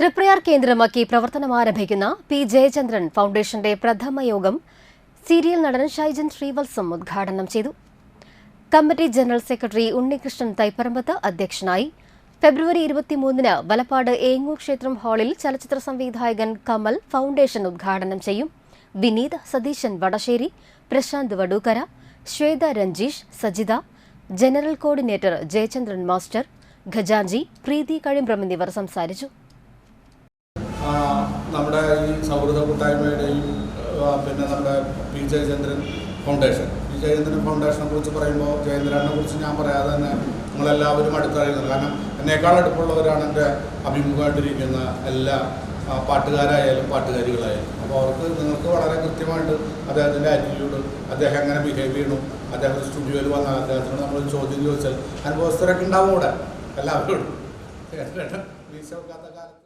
തൃപ്രയാർ കേന്ദ്രമാക്കി പ്രവർത്തനം ആരംഭിക്കുന്ന പി ജയചന്ദ്രൻ ഫൗണ്ടേഷന്റെ പ്രഥമ യോഗം സീരിയൽ നടൻ ഷൈജൻ ശ്രീവത്സം ഉദ്ഘാടനം ചെയ്തു. Committee general secretary Unnikrishnan Thaiparambath അധ്യക്ഷനായി. ഫെബ്രുവരി ഇരുപത്തിമൂന്നിന് വലപ്പാട് ഏങ്ങൂർ ക്ഷേത്രം ഹാളിൽ ചലച്ചിത്ര സംവിധായകൻ കമൽ ഫൗണ്ടേഷൻ ഉദ്ഘാടനം ചെയ്യും. Vineeth Satheesan Vadassery Prasanth Vadookkara Shweta Ranjeesh Sajitha general coordinator Jayachandran master ഖജാൻജി Preethi Kazhimbram എന്നിവർ സംസാരിച്ചു. നമ്മുടെ ഈ സൗഹൃദ കൂട്ടായ്മയുടെയും പിന്നെ നമ്മുടെ P Jayachandran foundation. P Jayachandran ഫൗണ്ടേഷനെ കുറിച്ച് പറയുമ്പോൾ ജയചന്ദ്രനെ കുറിച്ച് ഞാൻ പറയാതെ തന്നെ നിങ്ങളെല്ലാവരും അടുത്തറിയുന്നത്. കാരണം എന്നേക്കാൾ അടുപ്പുള്ളവരാണ് എന്റെ അഭിമുഖമായിട്ടിരിക്കുന്ന എല്ലാ പാട്ടുകാരായാലും പാട്ടുകാരികളായാലും. അപ്പോൾ അവർക്ക് നിങ്ങൾക്ക് വളരെ കൃത്യമായിട്ട് അദ്ദേഹത്തിന്റെ ആറ്റിറ്റ്യൂഡ് അദ്ദേഹം എങ്ങനെ ബിഹേവ് ചെയ്യണു അദ്ദേഹം സ്റ്റുഡിയോയിൽ വന്ന അദ്ദേഹത്തിനോട് നമ്മൾ ചോദ്യം ചോദിച്ചാൽ അനുഭവസ്ഥരൊക്കെ ഉണ്ടാവും കൂടെ എല്ലാവരോടും വീശ വെക്കാത്ത കാലത്ത്